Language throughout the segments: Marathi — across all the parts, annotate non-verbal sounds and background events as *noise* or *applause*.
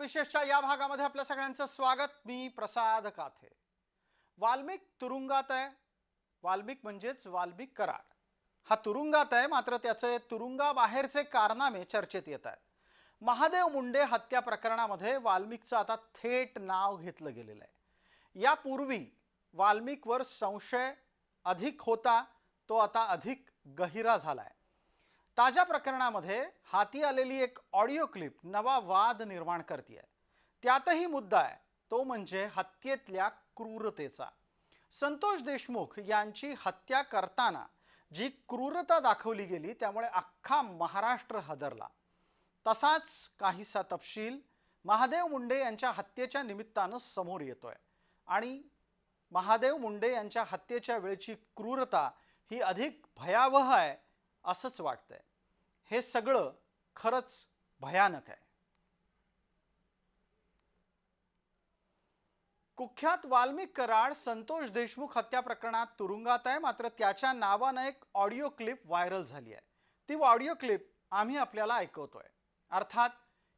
विशेषच्या या भागामध्ये आपल्या सगळ्यांचं स्वागत. मी प्रसाद काथे. वाल्मिक तुरुंगात आहे. वाल्मिक म्हणजेच वाल्मिक कराड हा तुरुंगात आहे मात्र त्याचे तुरुंगाबाहेरचे कारनामे चर्चेत येत आहेत. महादेव मुंडे हत्या प्रकरणामध्ये वाल्मिकचं आता थेट नाव घेतलं गेलेलं आहे. यापूर्वी वाल्मिकवर संशय अधिक होता तो आता अधिक गहिरा झाला आहे ताज्या प्रकरणामध्ये हाती आलेली एक ऑडिओ क्लिप नवा वाद निर्माण करते त्यातही मुद्दा आहे तो म्हणजे हत्येतल्या क्रूरतेचा. संतोष देशमुख यांची हत्या करताना जी क्रूरता दाखवली गेली त्यामुळे अख्खा महाराष्ट्र हदरला. तसाच काहीसा तपशील महादेव मुंडे यांच्या हत्येच्या निमित्तानं समोर येतोय. आणि महादेव मुंडे यांच्या हत्येच्या वेळची क्रूरता ही अधिक भयावह आहे असंच वाटतंय. हे सगळं खरंच भयानक आहे. कुख्यात वाल्मिक कराड संतोष देशमुख हत्या प्रकरणात तुरुंगात आहे. मात्र त्याच्या नावानं एक ऑडिओ क्लिप व्हायरल झाली आहे. ती ऑडिओ क्लिप आम्ही आपल्याला ऐकवतोय. अर्थात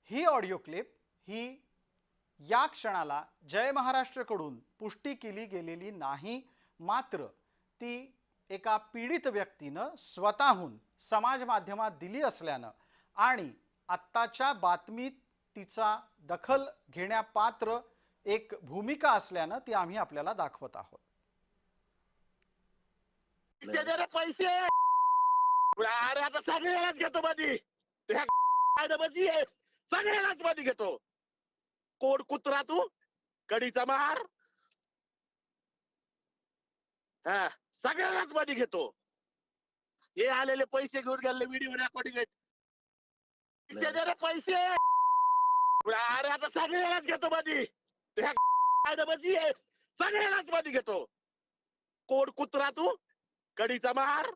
ही ऑडिओ क्लिप ही या क्षणाला जय महाराष्ट्रकडून पुष्टी केली गेलेली नाही. मात्र ती एका पीडित व्यक्तीनं स्वतःहून समाज माध्यमात दिली असल्यानं आणि आत्ताच्या बातमीत तिचा दखल घेण्यापात्र एक भूमिका असल्यानं ती आम्ही आपल्याला दाखवत आहोत. पैसे अरे आता सगळ्यालाच घेतो मध्ये *laughs* सगळ्यालाच मध्ये घेतो. कोण कुत्रा तू? कडीचा मार. हा. सगळ्यालाच मध्ये घेतो. हे आलेले पैसे घेऊन गेले व्हिडिओ रेकॉर्डिंग पैसे अरे आता सगळ्यालाच घेतो मध्ये त्या *laughs* मध्ये घेतो. कोण कुत्रा तू? कडीचा महार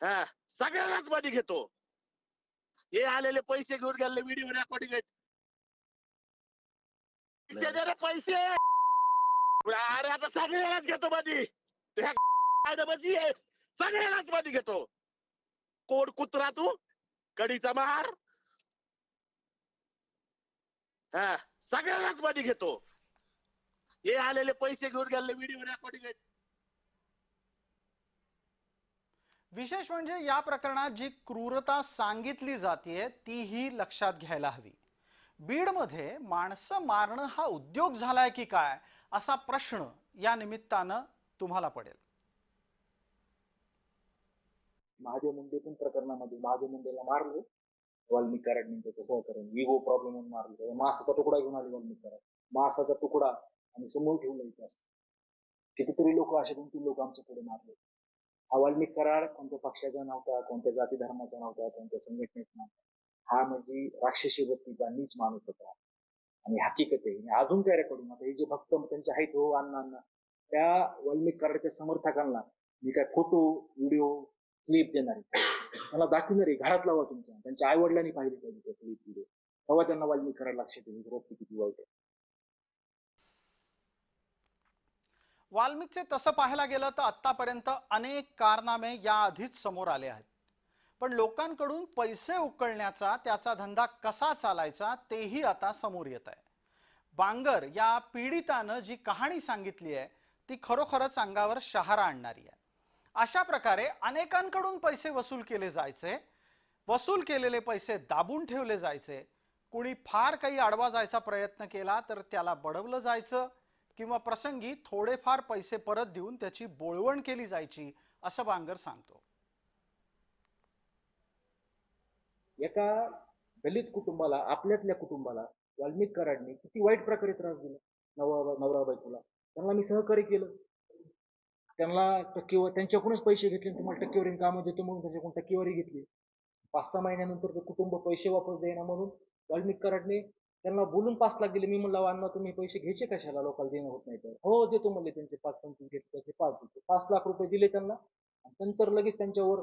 हा सगळ्यालाच मध्ये घेतो. हे आलेले पैसे घेऊन गेले व्हिडिओ रेकॉर्डिंग पैसे दे अरे आता सगळ्यालाच घेतो मध्ये त्या *laughs* आहे. सगळ्यालाच मध्ये घेतो. कोण कुत्रा तू? कडीचा महार हा सगळ्यालाच मध्ये घेतो. हे आलेले पैसे घेऊन गेले व्हिडिओ रेकॉर्डिंग विशेष म्हणजे या प्रकरणात जी क्रूरता सांगितली जाते तीही लक्षात घ्यायला हवी. बीडमध्ये माणसं मारणं हा उद्योग झालाय की काय असा प्रश्न या निमित्तानं तुम्हाला पडेल. महादेव मुंडे पण प्रकरणामध्ये महादेव मुंडेला मारलो. वाल्मिक कराडने त्याच्या सहकार्याने विगो प्रॉब्लेम म्हणून मारलं. त्याचा मासाचा तुकडा घेऊन आले वाल्मिक कराड मासाचा तुकडा आणि समोर ठेवला इथे असं. कितीतरी लोक असे दोन तीन लोक आमच्या पुढे मारले. हा वाल्मिक कराड कोणत्या पक्षाचा नव्हता कोणत्या जाती धर्माचा नव्हता कोणत्या संघटनेचा नव्हता. हा म्हणजे राक्षसी वृत्तीचा नीच माणूस होता. आणि हकीकत आहे आणि अजून काय रेकॉर्डिंग आता हे जे भक्त त्यांच्या आहेत हो अण्णा अण्णा त्या वाल्मिक कराडच्या समर्थकांना मी काय फोटो व्हिडिओ क्लिप देणार आहे. मला दाखवणार आहे घरात लावा तुमच्या. त्यांच्या आई वडिलांनी पाहिले पाहिजे त्या क्लिप व्हिडिओ तेव्हा त्यांना वाल्मिक कराड लक्षात येईल वृत्ती किती वाईट आहे. वाल्मिकचे तसं पाहायला गेलं तर आतापर्यंत अनेक कारनामे याआधीच समोर आले आहेत. पण लोकांकडून पैसे उकळण्याचा त्याचा धंदा कसा चालायचा तेही आता समोर येत आहे. बांगर या पीडितानं जी कहाणी सांगितली आहे ती खरोखरच अंगावर शहारा आणणारी आहे. अशा प्रकारे अनेकांकडून पैसे वसूल केले जायचे वसूल केलेले पैसे दाबून ठेवले जायचे. कुणी फार काही आडवा जायचा प्रयत्न केला तर त्याला बडवलं जायचं किंवा प्रसंगी थोडेफार पैसे परत देऊन त्याची बोळवण केली जायची असं बांगर सांगतो. एका दलित कुटुंबाला आपल्यातल्या कुटुंबाला वाल्मिक कराडने किती वाईट प्रकारे त्रास दिला नवरा नवरा बायकोला. त्यांना मी सहकार्य केलं. त्यांना टक्केवर त्यांच्याकडूनच पैसे घेतले तुम्हाला टक्केवारी कामं देतो म्हणून त्यांच्याकडून टक्केवारी घेतली. पाच सहा महिन्यानंतर ते कुटुंब पैसे वापस देणार म्हणून वाल्मिक कराडने त्यांना बोलून पाच लाख दिले. मी म्हणलं अण्णा तुम्ही पैसे घ्यायचे कशाला? लोकांना देणं होत नाही तर. हो देतो म्हणले त्यांचे पाच पंचवीस घेतले त्याचे पाच देतो पाच लाख रुपये दिले त्यांना. नंतर लगेच त्यांच्यावर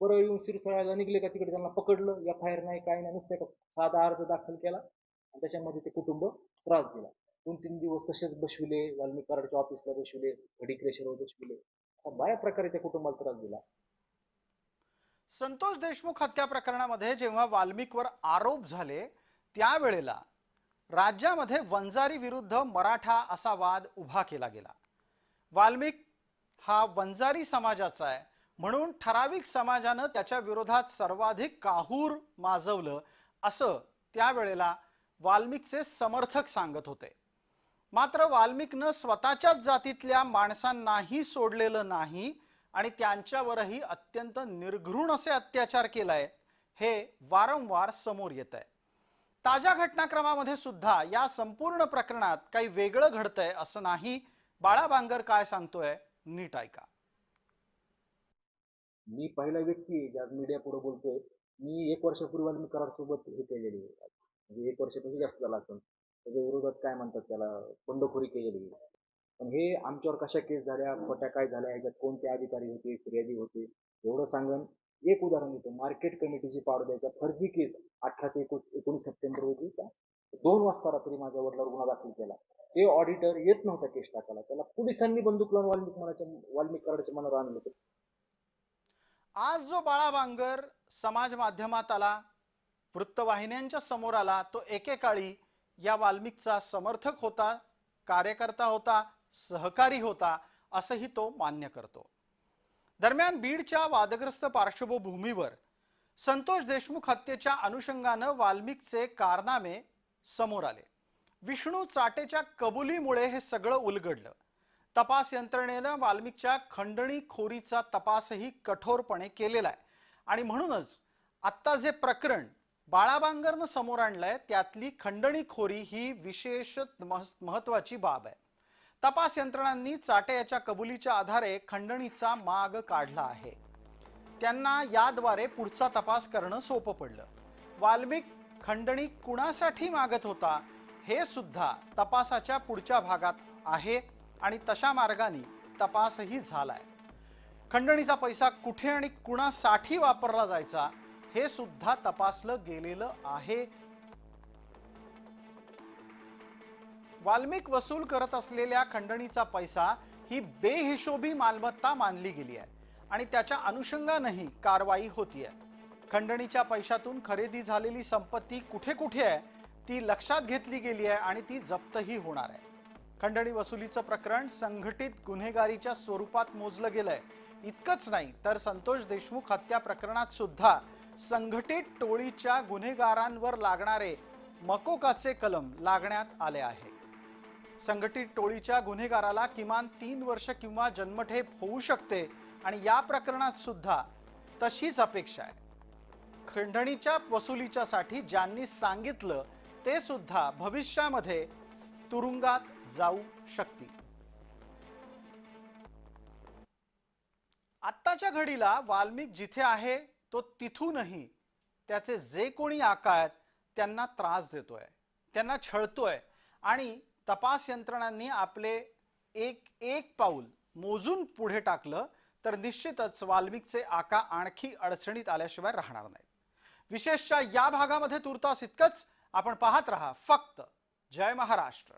परळ येऊन सिरसाळ्याला निघले का तिकडे त्यांना पकडलं. एफ आय आर नाही काय नाही. नुसतं साधा अर्ज दाखल केला. आणि त्याच्यामध्ये ते कुटुंब त्रास दिला. दोन तीन दिवस तसेच बसविले. वाल्मिक कराडच्या ऑफिसला बसविले. घडी क्रेशरवर बसविले. असा बऱ्या प्रकारे त्या कुटुंबाला त्रास दिला. संतोष देशमुख हत्या प्रकरणामध्ये जेव्हा वाल्मिकवर आरोप झाले त्यावेळेला राज्यामध्ये वंजारी विरुद्ध मराठा असा वाद उभा केला गेला. वाल्मिक हा वंजारी समाजाचा आहे. म्हणून ठराविक समाजानं त्याच्या विरोधात सर्वाधिक काहूर माजवलं असं त्यावेळेला वाल्मिकचे समर्थक सांगत होते. मात्र वाल्मिकनं स्वतःच्याच जातीतल्या माणसांनाही सोडलेलं नाही आणि त्यांच्यावरही अत्यंत निर्घृण असे अत्याचार केलाय हे वारंवार समोर येत आहे ताज्या घटनाक्रमामध्ये सुद्धा या संपूर्ण प्रकरणात काही वेगळं घडतंय असं नाही. बाळा बांगर काय सांगतोय नीट ऐका. मी पहिला व्यक्ती आहे ज्या मीडिया पुढे बोलतोय. मी एक वर्षापूर्वी मी करार सोबत हे केलेली आहे. म्हणजे एक वर्षापेक्षा जास्त झाला असेल. त्याच्या विरोधात काय म्हणतात त्याला? बंडखोरी केलेली आहे. पण हे आमच्यावर कशा केस झाल्या? खोट्या काय झाल्या? ह्याच्यात कोणते अधिकारी होते? फिर्यादी होते? एवढं सांगन. एक उदाहरण देतो. मार्केट कमिटीची पाडोद्याच्या फर्जी केस अठरा ते एकोण एकोणीस सप्टेंबर होती. का दोन वाजता रात्री माझ्या वडिलावर गुन्हा दाखल केला. ते ऑडिटर येत नव्हता केस टाकायला. त्याला पोलिसांनी बंदूक लावून वाल्मिक मनाच्या वाल्मिक कराडच्या मनावर आणलं होतं. आज जो बाळा बांगर समाज माध्यमात आला वृत्तवाहिन्यांच्या समोर आला तो एकेकाळी या वाल्मिकचा समर्थक होता कार्यकर्ता होता सहकारी होता असंही तो मान्य करतो. दरम्यान बीडच्या वादग्रस्त पार्श्वभूमीवर संतोष देशमुख हत्येच्या अनुषंगानं वाल्मिकचे कारनामे समोर आले. विष्णू चाटेच्या कबुलीमुळे हे सगळं उलगडलं. तपास यंत्रणेनं वाल्मिकच्या खंडणीखोरीचा तपासही कठोरपणे केलेला आहे. आणि म्हणूनच आत्ता जे प्रकरण बाळाबांगरनं समोर आणलंय त्यातली खंडणीखोरी ही विशेष मह- महत्वाची बाब आहे. तपास यंत्रणांनी चाटे याच्या कबुलीच्या आधारे खंडणीचा माग काढला आहे. त्यांना याद्वारे पुढचा तपास करणं सोपं पडलं. वाल्मिक खंडणी कुणासाठी मागत होता हे सुद्धा तपासाच्या पुढच्या भागात आहे. आणि तशा मार्गाने तपासही झालाय. खंडणीचा पैसा कुठे आणि कुणासाठी वापरला जायचा हे सुद्धा तपासलं गेलेलं आहे. वाल्मिक वसूल करत असलेल्या खंडणीचा पैसा ही बेहिशोबी मालमत्ता मानली गेली आहे आणि त्याच्या अनुषंगानंही कारवाई होतीये. खंडणीच्या पैशातून खरेदी झालेली संपत्ती कुठे कुठे आहे ती लक्षात घेतली गेली आहे आणि ती जप्तही होणार आहे. खंडणी वसुलीचं प्रकरण संघटित गुन्हेगारीच्या स्वरूपात मोजलं गेलंय. इतकंच नाही तर संतोष देशमुख हत्या प्रकरणात सुद्धा संघटित टोळीच्या गुन्हेगारांवर लागणारे मकोकाचे कलम लागण्यात आले आहे. संघटित टोळीच्या गुन्हेगाराला किमान तीन वर्ष किंवा जन्मठेप होऊ शकते आणि या प्रकरणात सुद्धा तशीच अपेक्षा आहे. खंडणीच्या वसुलीच्यासाठी ज्यांनी सांगितलं ते सुद्धा भविष्यामध्ये तुरुंगात जाऊ शकतील. आत्ताच्या घडीला वाल्मिक जिथे आहे तो तिथूनही त्याचे जे कोणी आका आहेत त्यांना त्रास देतोय. त्यांना छळतोय. आणि तपास यंत्रणांनी आपले एक एक पाऊल मोजून पुढे टाकलं तर निश्चितच वाल्मिकचे आका आणखी अडचणीत आल्याशिवाय राहणार नाहीत. विशेषच्या या भागामध्ये तुर्तास इतकंच आपण पाहत रहा. फक्त जय महाराष्ट्र.